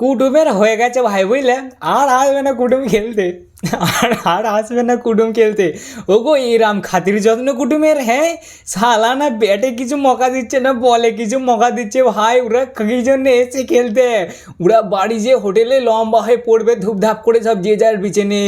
কুটুমের হয়ে গেছে ভাই, বুঝলে? আর আসবে না কুটুম খেলতে। আর আর আসবে না কুটুম খেলতে। ও গো এরাম খাতির যত্ন কুটুমের হ্যাঁ? শালা না ব্যাটে কিছু মকা দিচ্ছে না, বলে কিছু মকা দিচ্ছে ভাই, ওরা কি জন্য এসে খেলতে? ওরা বাড়ি যে হোটেলে লম্বা হয়ে পড়বে, ধূপধাপ করে সব যে যার বিচেনে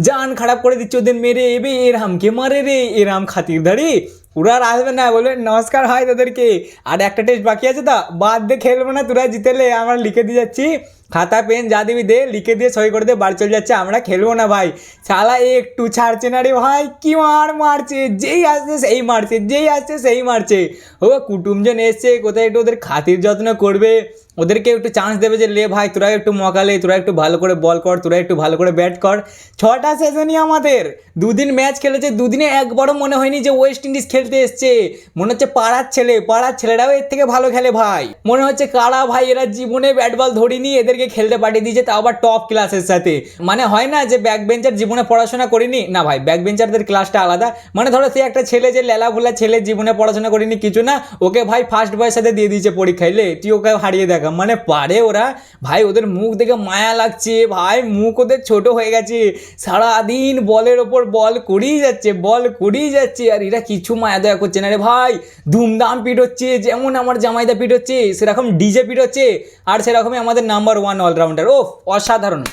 জান খারাপ করে দিচ্ছে ওদের মেরে, এবে এরামকে মারে রে এরাম খাতিরদারি ওরা আর আসবে না, বলবে, নমস্কার হয় তাদেরকে। আর একটা টেস্ট বাকি আছে তো, বাদ দিয়ে খেলব না, তোরা জিতেলে আমরা লিখে দিয়ে যাচ্ছি। খাতা, পেন যা দিবি দে, লিখে দিয়ে সই করে দিয়ে বাড়ি চলে যাচ্ছে, আমরা খেলব না ভাই। শালা, একটু ছাড়ছে না রে ভাই, কি মার মারছে, যেই আসছে সেই মারছে, যেই আসছে সেই মারছে। ও কুটুমজন এসছে, কোথায় একটু ওদের খাতির যত্ন করবে। ওদেরকে একটু চান্স দেবে যে, লে ভাই, তোরা একটু মকালে তোরা একটু ভালো করে বল কর, তোরা একটু ভালো করে ব্যাট কর। ছটা সেশনই আমাদের। দুদিন ম্যাচ খেলেছে, দুদিনে একবারও মনে হয়নি যে ওয়েস্ট ইন্ডিজ খেলতে এসছে। মনে হচ্ছে পাড়ার ছেলে, পাড়ার ছেলেরাও এর থেকে ভালো খেলে ভাই। মনে হচ্ছে কারা ভাই, এরা জীবনে ব্যাট বল ধরিনি, এদেরকে খেলতে পাঠিয়ে দিয়েছে, তাও আবার টপ ক্লাসের সাথে। মানে হয় না যে ব্যাক বেঞ্চার জীবনে পড়াশোনা করিনি? না ভাই ব্যাক বেঞ্চারদের ক্লাসটা আলাদা। মানে ধরো সে একটা ছেলে যে লেলা ভোলা ছেলে জীবনে পড়াশোনা করিনি, কিছু না, ওকে ভাই ফার্স্ট বয়ের সাথে দিয়ে দিয়েছে পরীক্ষায়। লে, তুই ওকে হারিয়ে দেখা মানে পারে ওরা। ভাই, ওদের মুখ দেখে মায়া লাগছে। ভাই, মুখ ওদের ছোট হয়ে গেছে। সারাদিন বলের ওপর বল করেই যাচ্ছে, বল করেই যাচ্ছে। আর এরা কিছু মায়া দয়া করছে না রে ভাই। ধুমধাম পিট হচ্ছে, যেমন আমার জামাইদা পিট হচ্ছে, সেরকম ডিজে পিট হচ্ছে, আর সেরকমই আমাদের নাম্বার ওয়ান অলরাউন্ডার ও অসাধারণ।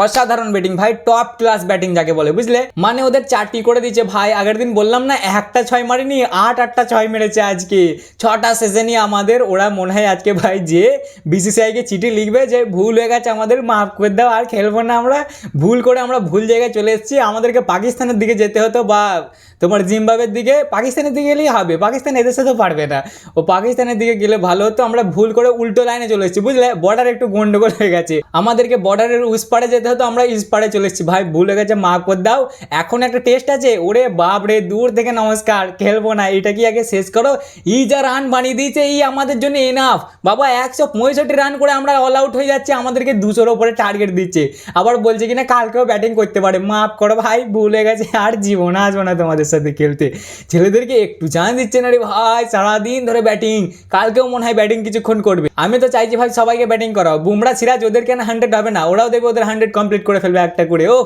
অসাধারণ ব্যাটিং ভাই টপ ক্লাস ব্যাটিং যাকে বলে, বুঝলে? মানে ওদের চারটি করে দিচ্ছে ভাই, আগের দিন বললাম না, একটা ছয় মারিনি, আট আটটা ছয় মেরেছে আজকে। ছটা সেশনই আমাদের, ওরা মনে হয় আজকে, ভাই, যে বিসিসিআইকে চিঠি লিখবে যে ভুল হয়ে গেছে, আমাদের মাফ করে দাও, আর খেলব না আমরা, ভুল করে আমরা ভুল জায়গায় চলে এসেছি, আমাদেরকে পাকিস্তানের দিকে যেতে হতো, বা তোমার জিম্বাবের দিকে, পাকিস্তানের দিকে গেলেই হবে, পাকিস্তান এদের সাথে পারবে না। ও পাকিস্তানের দিকে গেলে ভালো হতো, আমরা ভুল করে উল্টো লাইনে চলে এসেছি, বুঝলে? বর্ডার একটু গন্ডগোল হয়ে গেছে। আমাদেরকে বর্ডারের উস পাড়ে হতো আমরা ইস পাড়ে চলে এসেছি। ভাই, ভুল গেছে মা করে দাও। এখন একটা টেস্ট আছে। ওরে বাপ রে দূর থেকে নমস্কার, খেলব না, এটা কি আগে শেষ করো? ই যা রান বানিয়ে দিয়েছে, এই আমাদের জন্য এনাফ বাবা, একশো পঁয়ষট্টি রান করে আমরা অল আউট হয়ে যাচ্ছি, আমাদেরকে দুশোর ওপরে টার্গেট দিচ্ছে। আবার বলছে কিনা, কালকেও ব্যাটিং করতে পারে। মাফ করো ভাই, ভুল গেছে, আর জীবন আসব না তোমাদের সাথে খেলতে। ছেলেদেরকে একটু চান্স দিচ্ছে না রে ভাই, সারাদিন ধরে ব্যাটিং কালকেও মনে হয় ব্যাটিং কিছুক্ষণ করবে। আমি তো চাইছি ভাই, সবাইকে ব্যাটিং করাও। বুমরা, সিরাজ ওদের কেন হান্ড্রেড হবে না, ওরাও দেখবে ওদের হান্ড্রেড কমপ্লিট করে ফেলবে একটা করে ও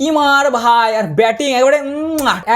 কি মার ভাই? আর ব্যাটিং একেবারে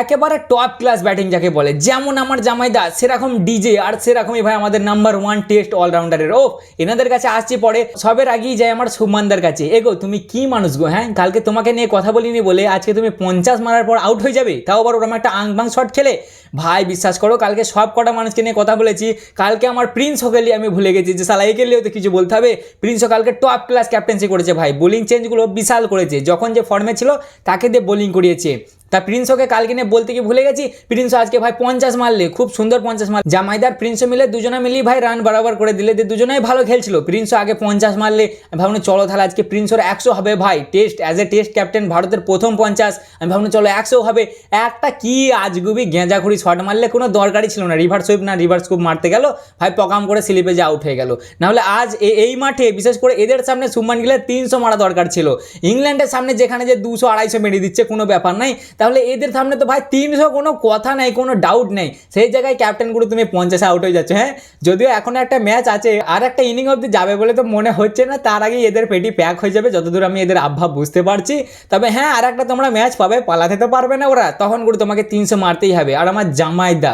একেবারে টপ ক্লাস ব্যাটিং যাকে বলে। যেমন আমার জামাইদা, সেরকম ডিজে আর সেরকমই ভাই আমাদের নাম্বার ওয়ান টেস্ট অলরাউন্ডারের ও এনাদের কাছে আসছি পরে, সবের আগেই যায় আমার শুভমানদার কাছে। এগো, তুমি কি মানুষ গো হ্যাঁ? কালকে তোমাকে নিয়ে কথা বলিনি বলে আজকে তুমি পঞ্চাশ মারার পর আউট হয়ে যাবে? তাও আবার ওরকম একটা আংবাং শট খেলে? ভাই, বিশ্বাস করো, কালকে সব কটা মানুষকে নিয়ে কথা বলেছি। কালকে আমার প্রিন্স হোকেলি, আমি ভুলে গেছি যে সালা একে তো কিছু বলতে হবে। প্রিন্সও কালকে টপ ক্লাস ক্যাপ্টেন্সি করেছে ভাই। বোলিং চেঞ্জগুলো বিশাল করেছে। যখন যে ফর্মে ছিল তাকে দিয়ে বোলিং করিয়েছে। তা প্রিন্সকে কালকে নিয়ে বলতে কি ভুলে গেছি। প্রিন্স আজকে ভাই পঞ্চাশ মারলে খুব সুন্দর পঞ্চাশ মার জামাইদার প্রিন্সও মিলে দুজনে মিলিয়ে ভাই রান বরাবর করে দিলে, দিয়ে দুজনেই ভালো খেলছিল। প্রিন্সও আগে পঞ্চাশ মারলে আমি ভাবলাম চলো তাহলে আজকে প্রিন্সোর একশো হবে ভাই। Test as a test captain ভারতের প্রথম পঞ্চাশ। আমি ভাবলাম চলো একশো হবে। একটা কি আজগুবি গেঁজাখুড়ি শট মারলে কোনো দরকারই ছিল না। রিভার্স সুইপ না রিভার্স স্কুপ মারতে গেল। ভাই পকাম করে স্লিপে যে আউট হয়ে গেল। নাহলে আজ এই মাঠে বিশেষ করে এদের সামনে সুমান গিলে তিনশো মারা দরকার ছিল। ইংল্যান্ডের সামনে যেখানে যে দুশো আড়াইশো মেরে দিচ্ছে কোনো ব্যাপার নাই। তাহলে এদের সামনে তো ভাই তিনশো কোনো কথা নেই, কোনো ডাউট নেই। সেই জায়গায় ক্যাপ্টেন গুরু তুমি পঞ্চাশে আউট হয়ে যাচ্ছে হ্যাঁ? যদিও এখন একটা ম্যাচ আছে, আর একটা ইনিং অবধি যাবে বলে তো মনে হচ্ছে না, তার আগেই এদের পেটি প্যাক হয়ে যাবে, যতদূর আমি এদের আভাব বুঝতে পারছি। তবে হ্যাঁ আর একটা তোমরা ম্যাচ পাবে, পালাতে তো পারবে না ওরা, তখন করে তোমাকে তিনশো মারতেই হবে। আর আমার জামাইদা!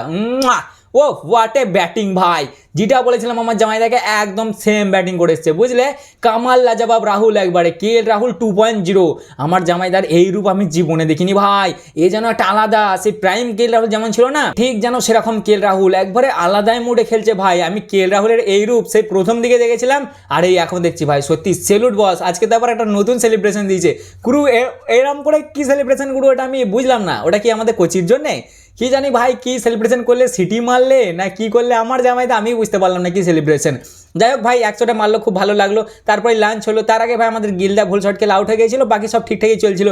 ও এ ব্যাটিং ভাই। যেটা বলেছিলাম আমার জামাইদাকে, একদম সেম ব্যাটিং করে এসছে, বুঝলে? কামাল লাজাবাব রাহুল একবারে K L Rahul two point zero আমার জামাইদার এই রূপ আমি জীবনে দেখিনি ভাই। এ যেন একটা আলাদা, সেই প্রাইম কে এল রাহুল যেমন ছিল না, ঠিক যেন সেরকম কে এল রাহুল। একবারে আলাদাই মুডে খেলছে ভাই। আমি কে এল রাহুলের এই রূপ সেই প্রথম দিকে দেখেছিলাম, আর এই এখন দেখছি ভাই, সত্যি সেলুট বস আজকে তো আবার একটা নতুন সেলিব্রেশন দিয়েছে। এ- এরম করে কি সেলিব্রেশন গুরু, ওটা আমি বুঝলাম না। ওটা কি আমাদের কোচির জন্যে? কি জানি ভাই, কি সেলিব্রেশন করলে, সিটি মারলে, না কি করলে? আমার জামাইতে আমি বুঝতে পারলাম না কি সেলিব্রেশন যাই হোক ভাই, একশোটা মারলো, খুব ভালো লাগল। তারপরে লাঞ্চ হলো, তার আগে ভাই আমাদের গিলদা ভুল শট খেলে আউট হয়ে গিয়েছিল, বাকি সব ঠিকঠাকই চলছিল।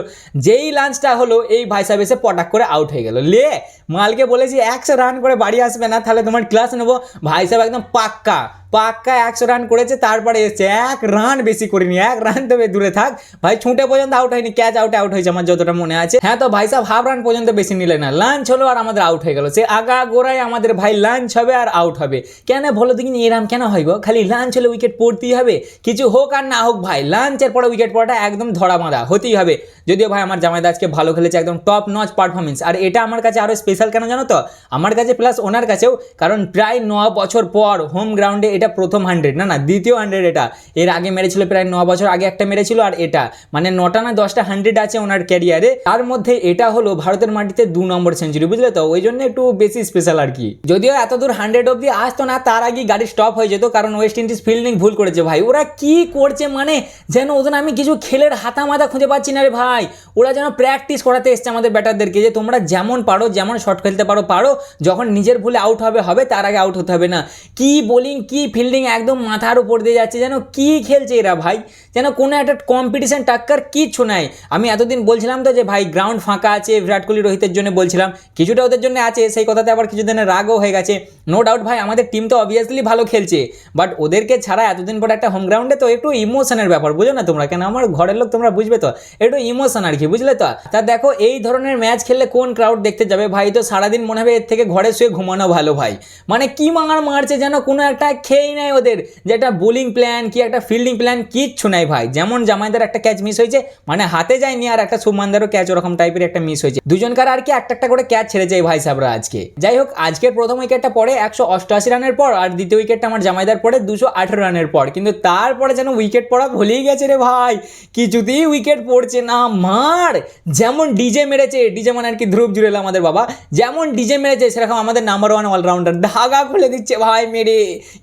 যেই লাঞ্চটা হলো, এই ভাই সাহেব এসে পটাক করে আউট হয়ে গেল। লে, মালকে বলেছি, একশো রান করে বাড়ি আসবে না, তাহলে তোমার ক্লাস নেব। ভাই সাহেব একদম পাক্কা। পাক্কা একশো রান করেছে, তারপরে এসছে। এক রান বেশি করিনি, এক রান তবে দূরে থাক। ভাই, ছুটে পর্যন্ত আউট হয়নি ক্যাচ আউট আউট হয়েছে আমার যতটা মনে আছে। হ্যাঁ তো ভাই সাহেব হাফ রান পর্যন্ত বেশি নিলে না। লাঞ্চ হলো আর আমাদের আউট হয়ে গেল। সে আগা গোড়ায় আমাদের ভাই লাঞ্চ হবে আর আউট হবে। কেন বলো দেখিনি এরাম কেন হয় গো? খালি লাঞ্চ হলে উইকেট পড়তেই হবে। কিছু হোক আর না হোক ভাই লাঞ্চের পরে উইকেট পড়াটা একদম ধরা বাঁধা, হতেই হবে। যদিও ভাই, আমার জামাইদা আজকে ভালো খেলেছে, একদম টপ নচ পারফরমেন্স আর এটা আমার কাছে আরও স্পেশাল কেন জানো তো? আমার কাছে প্লাস ওনার কাছেও, কারণ প্রায় ন বছর পর হোম গ্রাউন্ডে এটা প্রথম হান্ড্রেড না না, দ্বিতীয় হান্ড্রেড এটা। এর আগে মেরেছিল প্রায় ন বছর আগে একটা মেরেছিল আর এটা। মানে নটা না দশটা হান্ড্রেড আছে ওনার ক্যারিয়ারে তার মধ্যে এটা হলো ভারতের মাটিতে দু নম্বর সেঞ্চুরি বুঝলে তো? ওই জন্য একটু বেশি স্পেশাল আর কি। যদিও এত দূর হান্ড্রেড অব্দি আসতো না, তার আগে গাড়ি স্টপ হয়ে যেত, কারণ ওয়েস্ট ইন্ডিজ ফিল্ডিং ভুল করেছে ভাই। ওরা কি করছে মানে? যেন ওদের আমি কিছু খেলের হাতা মাথা খুঁজে পাচ্ছি না রে ভাই। ওরা যেন প্র্যাকটিস করাতে এসছে আমাদের ব্যাটারদেরকে যে তোমরা যেমন পারো, যেমন শট খেলতে পারো পারো। যখন নিজের ভুলে আউট হবে হবে, তার আগে আউট হতে হবে না। কি বোলিং কি ফিল্ডিং একদম মাথার উপর দিয়ে যাচ্ছে, যেন কি খেলছে এরা ভাই? যেন কোনো একটা কম্পিটিশন টাক্কার কিচ্ছু নাই। আমি এতদিন বলছিলাম তো যে, ভাই গ্রাউন্ড ফাঁকা আছে, বিরাট কোহলি, রোহিতের জন্য বলছিলাম। কিছুটা ওদের জন্য আছে, সেই কথাতে আবার কিছুদিনের রাগও হয়ে গেছে। নো ডাউট ভাই, আমাদের টিম তো অবভিয়াসলি ভালো খেলছে। বাট ওদেরকে ছাড়া এতদিন পর একটা হোম গ্রাউন্ডে তো একটু ইমোশনের ব্যাপার বুঝো না তোমরা? কেন আমার ঘরের লোক তোমরা বুঝবে তো? একটু ইমোশন আর কি, বুঝলে তো? তা দেখো, এই ধরনের ম্যাচ খেললে কোন ক্রাউড দেখতে যাবে? ভাই, তো সারাদিন মনে হবে এর থেকে ঘরে শুয়ে ঘুমানো ভালো ভাই। মানে কি মাঙার মারছে যেন কোনো একটা খেয়েই নেয় ওদের। যে একটা বোলিং প্ল্যান কি একটা ফিল্ডিং প্ল্যান কিচ্ছু নাই ভাই। যেমন জামাইদার একটা ক্যাচ মিস হয়েছে মানে হাতে যায়নি আর একটা সুমানদারও ক্যাচ ওরকম টাইপের একটা মিস হয়েছে। দুজনকার আর কি একটা একটা করে ক্যাচ ছেড়ে যায় ভাই সাহেবরা আজকে। যাই হোক, আজকের প্রথম উইকেটটা পড়ে একশো অষ্টআশি রানের পর, আর দ্বিতীয় উইকেটটা আমার জামাইদার পড়ে দুশো আঠেরো রানের পর। কিন্তু তারপরে যেন উইকেট পড়া ভুলেই গেছে রে ভাই। কিছুতেই উইকেট পড়ছে না, মার! যেমন ডিজে মেরেছে ডিজে মানে আর কি ধ্রুব জুড়েল আমাদের বাবা। যেমন ডিজে মেরেছে, সেরকম আমাদের নাম্বার ওয়ান অলরাউন্ডার ধাগা খুলে দিচ্ছে ভাই মেরে।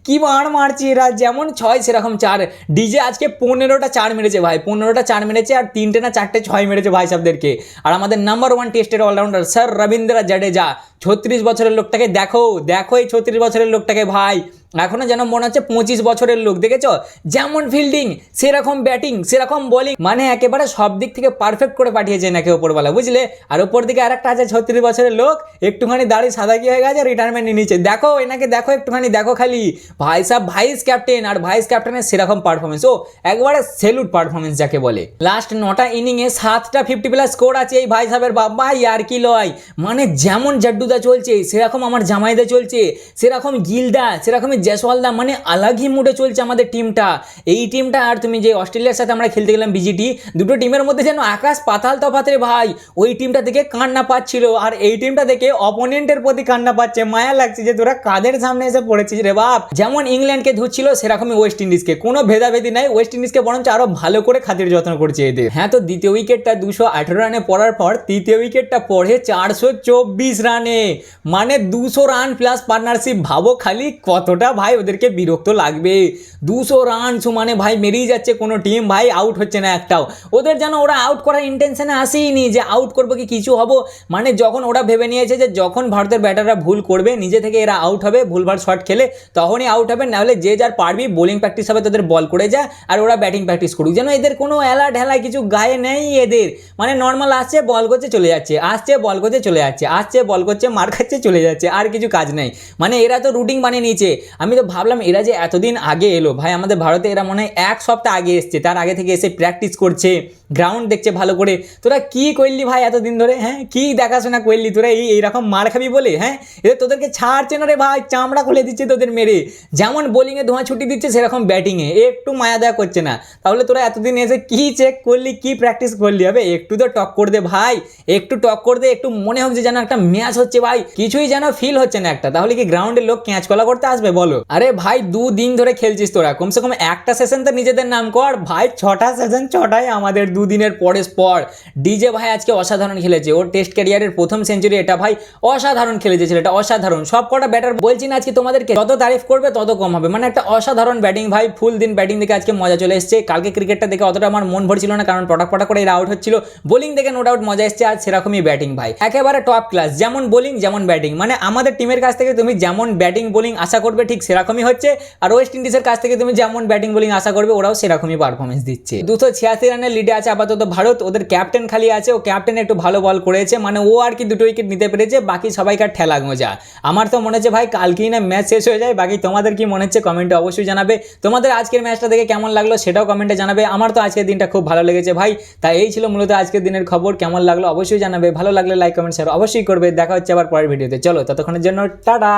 কি মার মারছে এরা, যেমন ছয় সেরকম চার। ডিজে আজকে পনেরোটা চার মেরেছে ভাই, পনেরোটা চার মেরেছে আর তিনটে না চারটে ছয় মেরেছে ভাই সাহেবদেরকে আর আমাদের নাম্বার ওয়ান টেস্টের অলরাউন্ডার স্যার রবীন্দ্র জাডেজা, ছত্রিশ বছরের লোকটাকে দেখো দেখো এই ছত্রিশ বছরের লোকটাকে ভাই। এখনও যেন মনে হচ্ছে পঁচিশ বছরের লোক, দেখেছ? যেমন ফিল্ডিং সেরকম ব্যাটিং সেরকম বোলিং মানে একেবারে সব দিক থেকে পারফেক্ট করে পাঠিয়েছে নাকি ওপরবেলা বুঝলে? আর ওপর দিকে আরেকটা আছে ছত্রিশ বছরের লোক, একটুখানি দাড়ি সাদা কি হয়ে গেছে? রিটায়ারমেন্ট নিয়ে নিচ্ছে। দেখো, এনাকে দেখো একটুখানি, দেখো খালি। ভাই সাহেব ভাইস ক্যাপ্টেন আর ভাইস ক্যাপ্টেনের সেরকম পারফরমেন্স ও, একবারে সেলুট পারফরমেন্স যাকে বলে। লাস্ট নটা ইনিংয়ে সাতটা ফিফটি প্লাস স্কোর আছে এই ভাই সাহেবের বাবা আর কি লয়? মানে যেমন জাড্ডুদা চলছে, সেরকম আমার জামাইদা চলছে, সেরকম গিলদা, সেরকমই জয়সওয়ালদা মানে আলাগই মুডে চলছে আমাদের টিমটা এই টিমটা আর তুমি যে অস্ট্রেলিয়ার সাথে আমরা খেলতে গেলাম বিজিটি দুটো টিমের মধ্যে যেন আকাশ পাতাল তফাত ভাই, ওই টিমটা দেখে কান্না পাচ্ছিল। আর এই টিমটা দেখে অপোনেন্টের প্রতি কান্না পাচ্ছে, মায়া লাগছে যে তোরা কাদের সামনে এসে পড়েছিস রে বাপ। যেমন ইংল্যান্ডকে ধুচ্ছিল সেরকমই ওয়েস্ট ইন্ডিজকে কোনো ভেদাভেদি নাই ওয়েস্ট ইন্ডিজকে বরঞ্চ আরও ভালো করে খাতির যত্ন করছে এদের। হ্যাঁ তো দ্বিতীয় উইকেটটা দুশো আঠেরো রানে পড়ার পর, তৃতীয় উইকেটটা পড়ে চারশো চব্বিশ রানে। মানে দুশো রান প্লাস পার্টনারশিপ ভাবো খালি কতটা ভাই ওদেরকে বিরক্ত লাগবে দুশো রান সমানে ভাই মেরিয়ে যাচ্ছে কোনো টিম ভাই আউট হচ্ছে না একটাও। ওদের যেন ওরা আউট করার ইন্টেনশনে আসেইনি যে আউট করব কি, কিছু হব। মানে যখন ওরা ভেবে নিয়েছে যে যখন ভারতের ব্যাটাররা ভুল করবে, নিজে থেকে এরা আউট হবে, ভুলভাল শট খেলে, তখনই আউট হবে, নাহলে যে যার পারবি বোলিং প্র্যাকটিস হবে তাদের বল করে যা, আর ওরা ব্যাটিং প্র্যাকটিস করুক। যেন এদের কোনো এলা ঢেলা কিছু গায়ে নেই এদের। মানে নর্মাল আসছে বল করছে, চলে যাচ্ছে। আসছে বল করছে, চলে যাচ্ছে। আসছে বল করছে, মার খাচ্ছে, চলে যাচ্ছে। আর কিছু কাজ নেই। মানে এরা তো রুটিন বানিয়ে নিয়েছে। আমি তো ভাবলাম এরা যে এতদিন আগে এলো। ভাই, আমাদের ভারতে এরা মনে হয় এক সপ্তাহ আগে এসছে, তার আগে থেকে এসে প্র্যাকটিস করছে গ্রাউন্ড দেখছে ভালো করে। তোরা কি করলি ভাই এতদিন ধরে হ্যাঁ? কি দেখাশোনা করলি? তোরা এই এইরকম মার খাবি বলে হ্যাঁ? এদের তোদেরকে ছাড়ছে না রে ভাই, চামড়া খুলে দিচ্ছে তোদের মেরে। যেমন বোলিংয়ে ধোঁয়া ছুটি দিচ্ছে, সেরকম ব্যাটিংয়ে একটু মায়া দেওয়া করছে না। তাহলে তোরা এতদিন এসে কি চেক করলি, কি প্র্যাকটিস করলি? হবে একটু তো টক করে দে ভাই, একটু টক করে দে, একটু মনে হোক যে যেন একটা ম্যাচ হচ্ছে ভাই। কিছুই যেন ফিল হচ্ছে না একটা। তাহলে কি গ্রাউন্ডের লোক ক্যাচ কলা করতে আসবে বলো? আরে ভাই দু দিন ধরে খেলছিস তোরা। কমসে কম একটা সেশন তো নিজেদের নাম কর। ভাই, ছটা সেশন ছটাই আমাদের দুদিনের পরে পর। ডিজে ভাই আজকে অসাধারণ খেলেছে। ওর টেস্ট ক্যারিয়ারের প্রথম সেঞ্চুরি এটা ভাই অসাধারণ খেলেছে ছেলেটা, অসাধারণ। সব কটা ব্যাটার বলছি না আজকে তোমাদেরকে, যত তারিফ করবে তত কম হবে। মানে একটা অসাধারণ ব্যাটিং ভাই ফুল দিন ব্যাটিং দেখে আজকে মজা চলে এসছে। কালকে ক্রিকেটটা দেখে অতটা আমার মন ভরছিল না, কারণ পটাক পটাক করে এরা আউট হচ্ছিল। বোলিং দেখে নো ডাউট মজা এসছে আর সেরকমই ব্যাটিং ভাই। একেবারে টপ ক্লাস যেমন বোলিং যেমন ব্যাটিং মানে আমাদের টিমের কাছ থেকে তুমি যেমন ব্যাটিং বোলিং আশা করবে ঠিক ঠিক সেরকমই হচ্ছে। আর ওয়েস্ট ইন্ডিজের কাছ থেকে তুমি যেমন ব্যাটিং বোলিং আশা করবে, ওরাও সেরকমই পারফরমেন্স দিচ্ছে। দুশো ছিয়াশি রানের লিডে আছে আপাতত ভারত। ওদের ক্যাপ্টেন খালি আছে, ও ক্যাপ্টেন একটু ভালো বল করেছে। মানে ও আর কি দুটো উইকেট নিতে পেরেছে, বাকি সবাইকার ঠেলা গোঁজা। আমার তো মনে হচ্ছে ভাই, কালকেই না ম্যাচ শেষ হয়ে যায়। বাকি তোমাদের কি মনে হচ্ছে কমেন্টে অবশ্যই জানাবে। তোমাদের আজকের ম্যাচটা দেখে কেমন লাগল সেটাও কমেন্টে জানাবে। আমার তো আজকের দিনটা খুব ভালো লেগেছে ভাই। তাই এই ছিল মূলত আজকের দিনের খবর। কেমন লাগল অবশ্যই জানাবে। ভালো লাগলে লাইক কমেন্ট শেয়ার অবশ্যই করবে। দেখা হচ্ছে আবার পরের ভিডিওতে। চলো, ততক্ষণের জন্য টাটা!